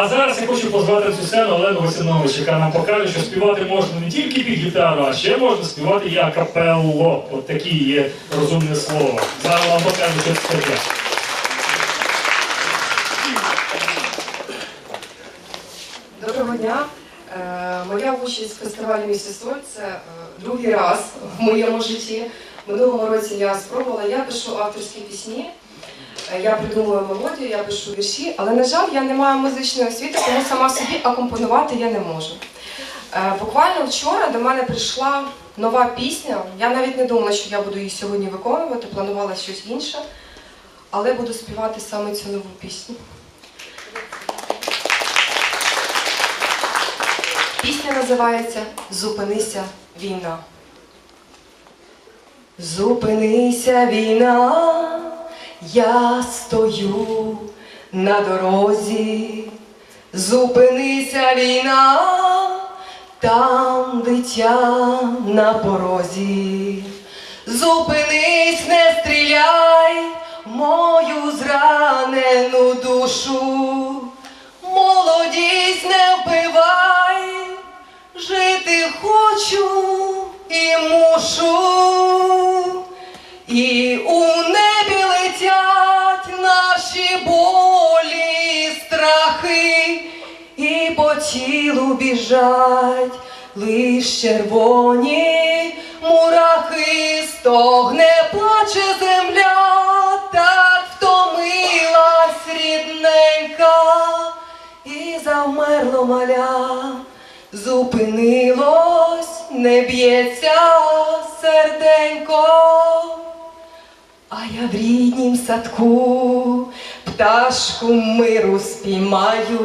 А зараз я хочу позвати цю сцену Олену Васинович, яка нам покаже, що співати можна не тільки під гітару, а ще можна співати і акапелло. От такі є розумне слово. Зараз вам покажу, що це таке. Доброго дня. Е, Моя участь в фестивалі «Місіс Соль» – це другий раз в моєму житті. Минулого році я спробувала, я пишу авторські пісні, я придумую мелодію, я пишу вірші, але, на жаль, я не маю музичної освіти, тому сама собі акомпонувати я не можу. Е, Буквально вчора до мене прийшла нова пісня. Я навіть не думала, що я буду її сьогодні виконувати, планувала щось інше, але буду співати саме цю нову пісню. Пісня називається Зупинися війна. Зупинися війна, я стою на дорозі. Зупинися війна, там дитя на порозі. Зупинись, не стріляй мою зранену душу. Молодість не вбивай, жити хочу і мушу. І у небі по тілу біжать лиш червоні мурахи, стогне плаче земля, так втомилась рідненька, і завмерло маля, зупинилось, не б'ється серденько. А я в ріднім садку пташку миру спіймаю,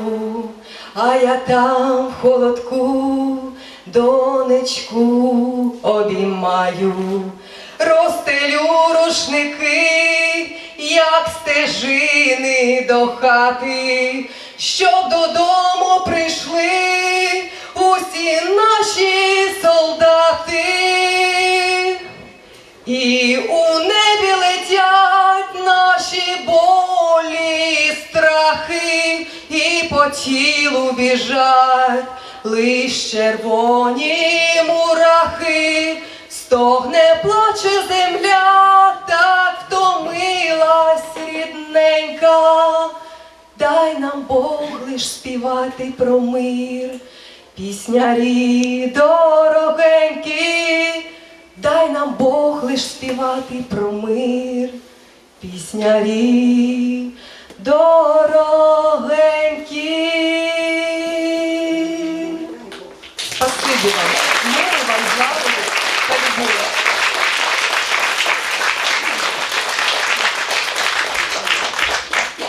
а я там в холодку донечку обіймаю, розстелю рушники, як стежини до хати, щоб додому прийшли усі наші солдати. І у по тілу біжать лиш червоні мурахи, стогне плаче земля, так втомилась рідненька. Дай нам Бог лиш співати про мир, піснярі дорогенькі. Дай нам Бог лиш співати про мир, піснярі дорогенькі. Спасибі вам.